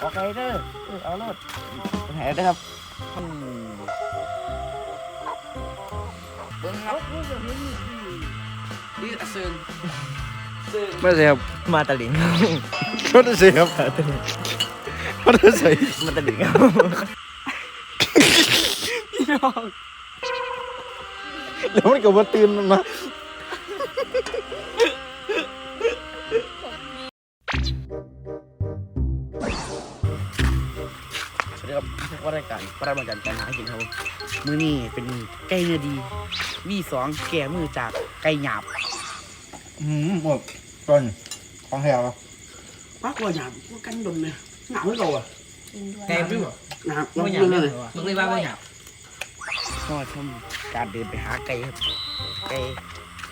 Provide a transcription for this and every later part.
โอเคเด้อเออเอารถแผลเด้อครับอืมเบิ้งครับนี่ตะซึงซึงไม่ใช่ครับมาตะหลิงไม่ใช่ครับไม่ใช่มาตะหลิงครับแล้วมันก็มาตื่นมันมา สวัสดีครับพวกรายการปรามาจันการหากินครับผมมือนี้เป็นไก่เนื้อดีวีสองแก่มือจากไก่หยาบอืมหมดต้นของแถวปักว่าหยาบพวกกันดมเนี่ยหนาวไม่เราอะไก่ไม่หรอหนาวไม่หยาบเลยมึงเลยว่าไม่หยาบก็ชมการเดินไปหาไก่ครับไก่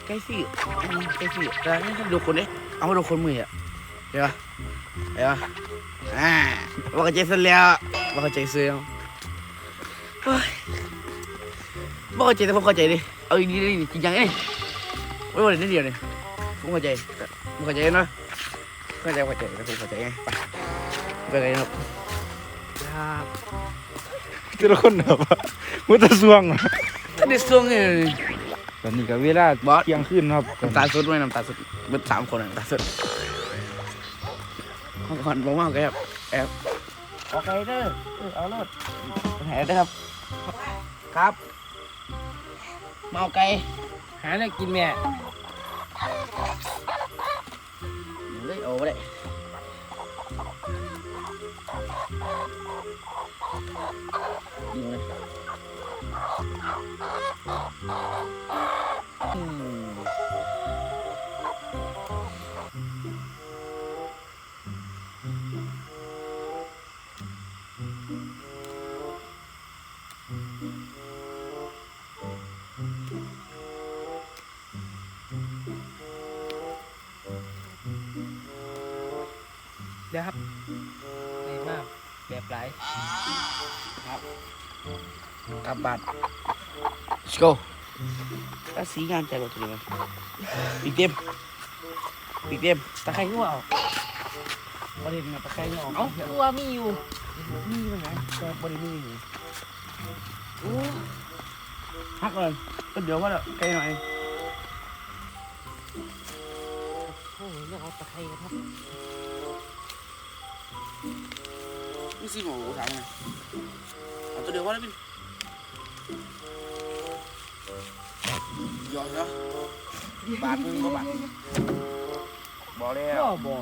ไก่สิไก่สิแต่นี่ทำดูคนเอ๊ะเอามาดูคนมืออะเดี๋ยว เดี๋ยวอ่าว่ากันใจเสร็จแล้วว่ากันใจเสื่อมเฮ้ยว่ากันใจแต่ผมเข้าใจดิเอาอีกนิดจริงจังเอ้ยไม่ว่าเดี๋ยวนิดเดียวเนี่ยผมเข้าใจผมเข้าใจเนาะเข้าใจเข้าใจแต่ผมเข้าใจไงไปไปกันครับครับแต่ละคนแบบว่ามันจะสวงอะถ้าได้ส่งเนี่ยตอนนี้ก็เวลาบอสเที่ยงคืนครับน้ำตาสุดไหมน้ำตาสุดเบิดสามคนอะน้ำตาสุด เมื่อก่อนผมว่าแอบแอบโอเคเด้อเออเอารถแผลเด้อครับ ครับ มาเอาไก่หาอะไรกินแม่เลยเอาไปเลย ยวครับดีมากแบบไรกลับบ้าน let's go ตาสีงานใจรถตัวนี้มั้ยปีเต็มปีเต็มตะไคร้ก็เอาประเด็นนะตะไคร้ก็เอาเอ้าตัวมีอยู่นี่มันไงแต่ประเด็นนี่อยู่โอ้ฮักเลยก็เดี๋ยวว่าไกลหน่อยโอ้ยเลือกเอาตะไคร้ครับ นี่สิหมูถามไงเอาตัวเดียวว่าได้เป็นยอดเนาะบาทมึงก็บาทบอกแล้พ่วอบ่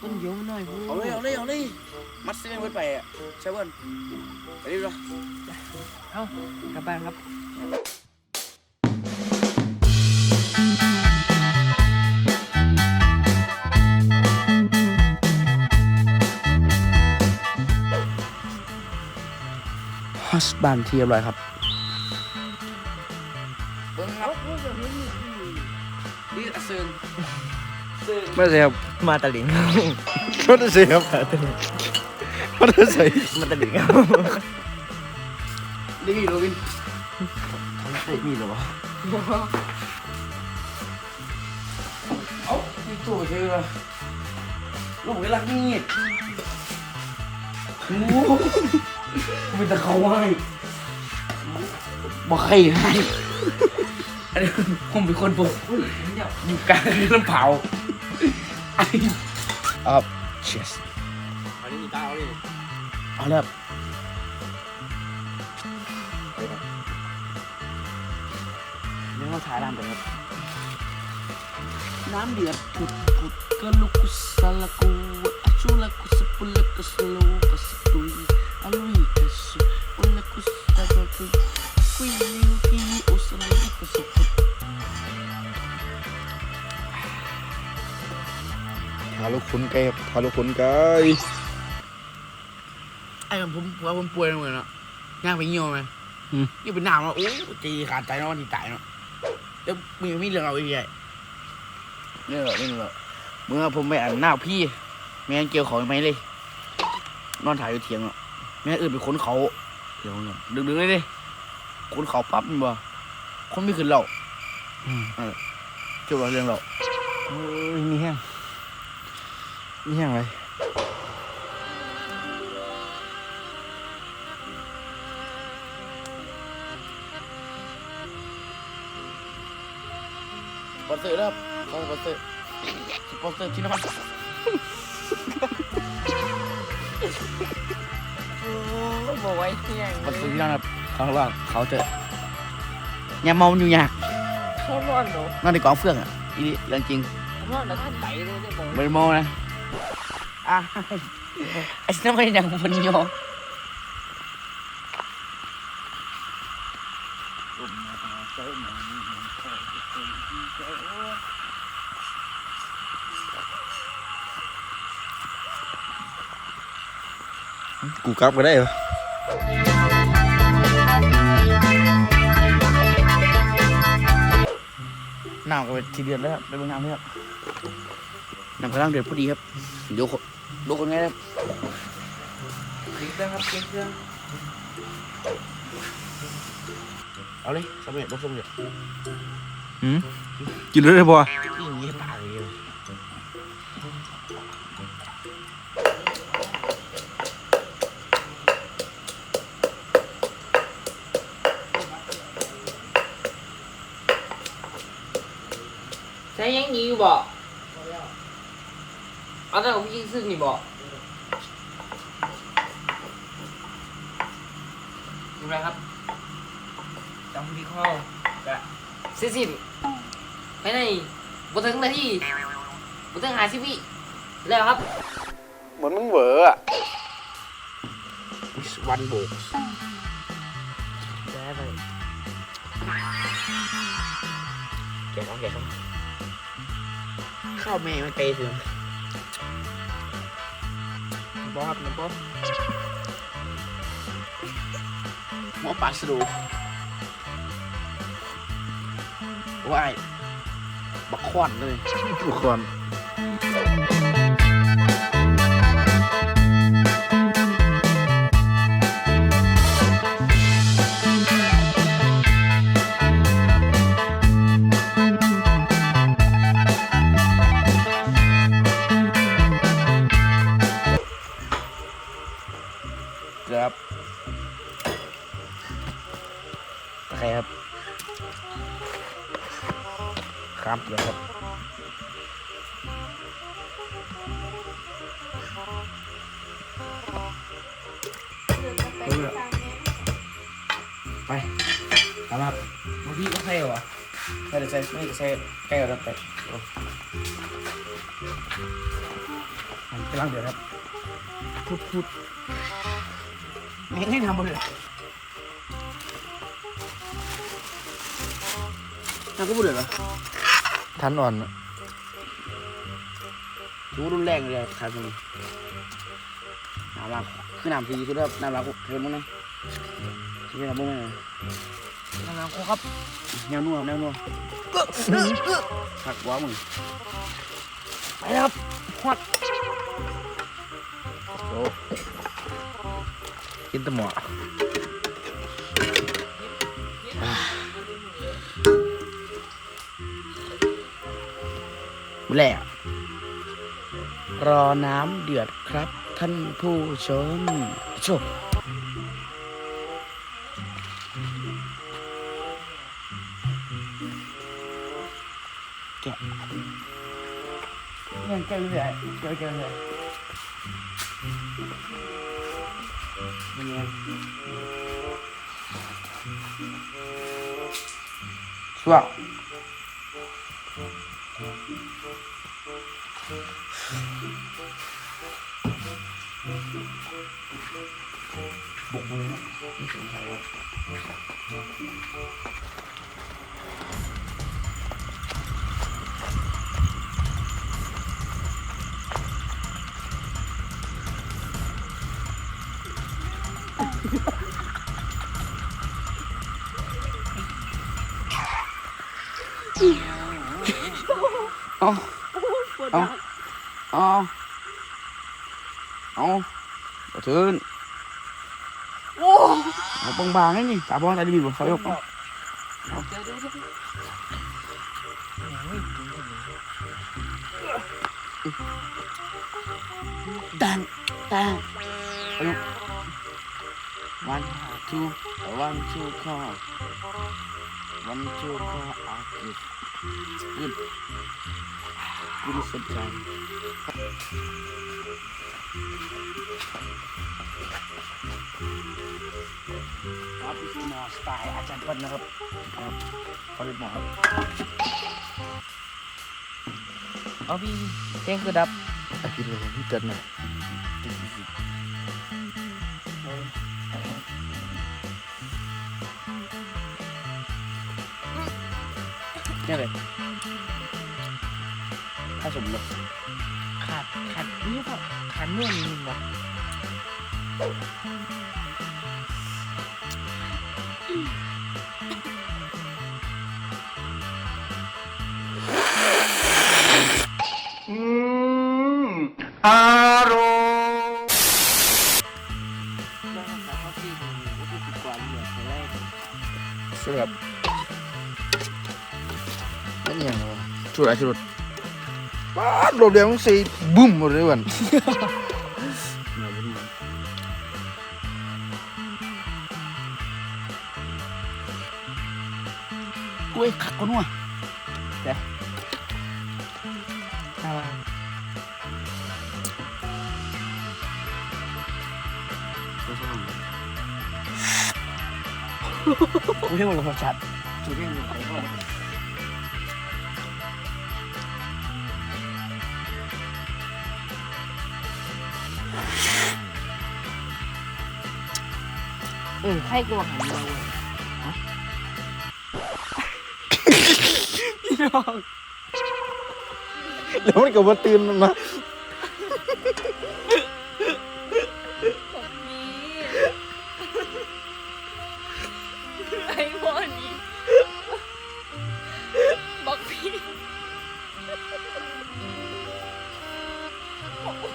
ต้นเดียวมันน้อยพูเอาเลยเอาเลยเอาเลยมัดเส้นไว้ไปอะใช่เพื่อนไปดิบเลยเอากลับบ้านครับ ฮัสบานที่เรียบร้อยครับเบิ้งครับนี่ตะซึงซึงไม่ใช่ครับมาตะหลิงไม่ใช่ครับไม่ใช่มาตะหลิงครับนี่โรบินทำใส่มีดเหรอวะเอ้านี่ตัวเชื่อลูกเวลามีดโอ้โห มันจะเขาให้บอกใครให้อันนี้ผมเป็นคนบอกอยู่กลางน้ำเผาไอ้อัพเชสอันนี้มีตาเอาเลยเอาแล้วเดี๋ยวเราถ่ายน้ำไปครับ น้ำเดือดผุดผุดก็ลุกกุสลากูอาชูลากุสปุลกุสโลกุสตุยอาลุยกุสปุลกุส ตาบกุกุยลิวกิลิอุสลิกุสปุทาลูกขุนไก่ครับทาลูกขุนไก่ไอ้ผมว่าผมป่วยเหมือนเนาะย่างไปเหี่ยวไหมยี่เป็นหนาวเนาะโอ้ตีขาดใจเนาะวันที่ตายเนาะเดี๋ยวมีมีเรื่องเอาอีกใหญ่เรื่องเรื่องเรื่องเมื่อผมไปอ่านหน้าพี่แม่งเกี่ยวเขาไหมเลย นอนถ่ายอยู่เถียงเนาะแม่อื่นไปค้นเขา เดี๋ยวเนี่ยดึงๆเลยดิคนเขาปั๊บมั้งบ่คนไม่ขึ้นเราอืม เออเกี่ยวเรื่องเราโอ้ยมีแห้งมีแห้งไรสปอนเซอร์แล้ครับสปอนเซอร์สปอนเซอร์ที่นอน บอกไว้ที่ยังสปอนเซอร์ที่นอนครับเขาว่าเขาจะอย่าเมาอยู่ยากเขาร้อนเนาะนอนในกองเฟื่องอะอีนี่เรื่องจริงร้อนแล้วท่านไปเลยได้บอกไม่ได้เมานะอะไอ้นั่นไม่ยังมันโยง กูกลับก็ได้เหรอน้ำก็เป็นทีเดือนแล้วครับไปเบิ่งน้ำเลยครับน้ำกำลังเดือดพอดีครับเดี๋ยวคนดูคนไงครับเก่งเครื่องครับเก่งเครื่องเอาเลยสำเร็จรบสำเร็จหืมกินเลยได้บ่ยิ่งเงี้ยปากเลย ใช้ยังยีอยู่บ่เอาแต่ของพี่ซึ่งนี่บ่ดูนะครับจำพี่ข้อกะสิสิบภายในบถึงนาทีบถึงหาสิบวิแล้วครับ เหมือนมึงเหวออะวันโบกได้ไปแกะเขาแกะเขาข้าวแม่มันไปถึงบอสนะบอสหมอปลาสะดูว่ายบักควันเลยทุกคน ไปตามมาครับบางทีก็ใช่วะไม่ได้ใส่ไม่ได้ใส่ใกล้กับไปโอ้มันกำลังเดือดครับพูดพูดไม่ให้ทำหมดเลยน้ำก็พูดเลยเหรอทันอ่อนดูรุนแรงเลยครับตรงนี้น้ำล้าง คือน้ำสีคือแบบน้ำล้างเห็นมั้งนะที่เป็นน้ำมั้งนะกำลังโคครับแนวนัวแนวนัวหักหัวมึงไปแล้วครับฮอดโอ้กินแตะหมอแหละรอน้ำเดือดครับ ท่านผู้ชมชมแกะยังแกะเลยแกะแกะเลยเป็นไงช่วง บุกเลยนะไม่สงสัยว่าเอา เอาเอาถึงโอ้เอาบางๆนี่นี่ตาบอลตาดีบ่เขายกเอาเดี๋ยวเดี๋ยวเดี๋ยวตังตังเอายก one two one two call one two call อากิขึ้นกูไม่สนใจ สไตล์อาจารย์เปิ้ลนะครับครับเขาเป็นหมอครับเอาพี่เท่งคือดับอากินเลยพี่จัดหน่อยเนี่ยเลยถ้าสมเลยขาดขาดนี่ครับขาดเนื้อนิดนึงวะ อารมแล้วก็ขารงนี้ก็คือสิบกว่อแต่แรกสำหรับนั่นยังไงวะชุดอะไรชุดป้าดโรเดียวต้องสีบุ้มหมดเลยวัน กล้วยขักคนว่ะถ้าว่ากูให้หมดเลยพอชัดจุดเด่นอยู่ไหนก็เออใครกลัวหันมาเว้ย แล้วมันก็มาตื่นมันมาไอ้พวกนี้บอกพี่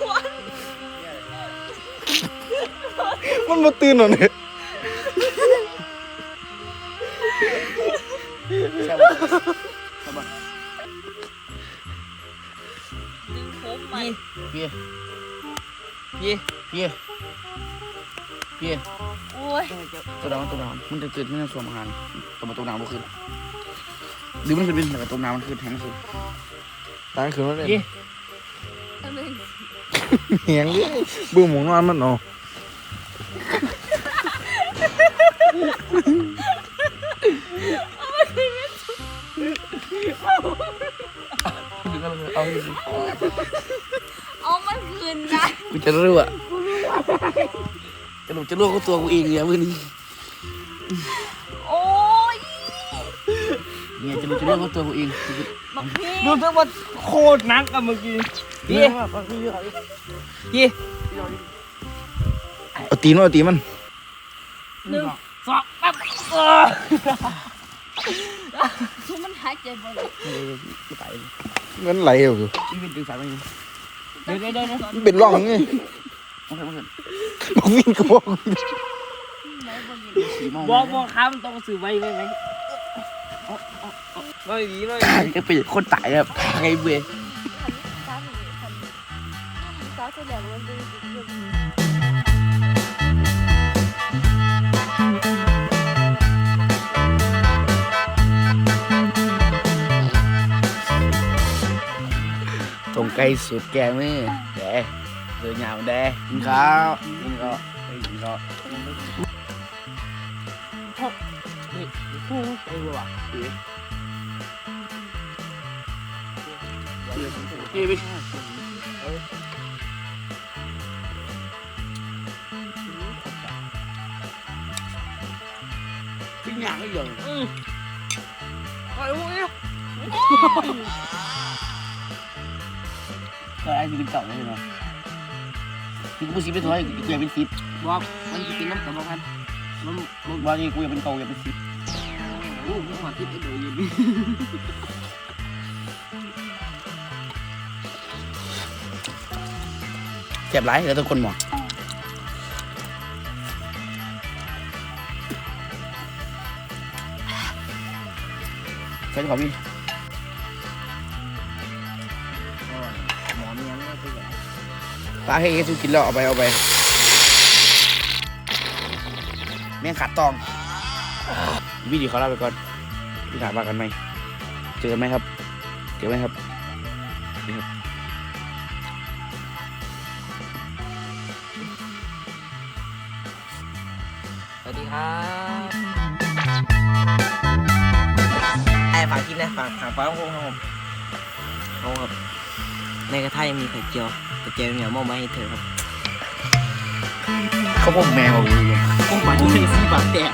อ้วนมันมาตื่นหน่อยเนี่ย ผมใหม่เพี่ยี่พี่พี่โอ้ยตัวดำมันตัวดำมันจะตื่นมันจะสวมอาหารตัวมาตัวน้ำมันขึ้นหรือมันขึ้นเป็นแต่ตัวน้ำมันขึ้นแทงขึ้นตายคืนแล้วเนี่ยยี่อันนึงเหียงดิบึ้มหมูนอนมันเนาะถึงก็เลยเอาดิเอามั นคืนนะกูจะรู้อะจะรู้จะรู้ก็ตัวกูเองเนี่ยมือนี้โอ้ยเนี่ยจะรู้จะรู้ก็ตัวกูเองบอกพี่ดูทั้งหมดโคตรนักอะเมื่อกี้ยี่ยี่เอาตีนมันเอาตีนมันหนึ่งสองปั๊บเออคือมันหายใจบ่ได้กูตายมันไหลออกอยู่นี่เป็นดึงสายไปยังเดี๋ยวเดี๋ยวเดี๋ยวเดี๋ยวมันเป็นร่องไงโอเคโอเคบอกวิ่งก็บอกไหนบ่ยินสีมองบอกบอกค้ามันต้องสื่อไว้ไว้ไว้ไม่ดีไม่จะเป็นคนตายแบบไงเบื่อ รงไกลสุดแกมือแดเดินยาวแดกินข้าวกินข้าวไปกินข้าวนี่พูดใจว่ะนี่ไปขึ้นยางไม่ยอมอืมไอ้พวกนี้ ก็ไอ้ที่เป็นเก่าเลยเนาะที่กูซีเป็นตัวไอ้กูอยากเป็นซีบอกมันจะกินน้ำกับบอกกันมันมันว่าที่กูอยากเป็นเก่าอยากเป็นซีโอ้มันขอทิพย์ไอ้โดยยินเจ็บไรแล้วทุกคนหมดใช่ขอพี่หมอ ปลาให้เอซูกินแล้วเอาไปเอาไป แม่งขาดตองวิดีเขาเล่าไปก่อนพี่ถามว่ากันไหมเจอกันไหมครับเจอไหมครับนี่ครับสวัสดีครับไอ้ฝากกินนะฝากฝากฟ้าคงครับผมเอาครับ ในกระทะยังมีไข่เจียวไข่เจียวเหนียวมอบมาให้เธอครับเขาพวกแมวพวกมันที่สี่บาทแตก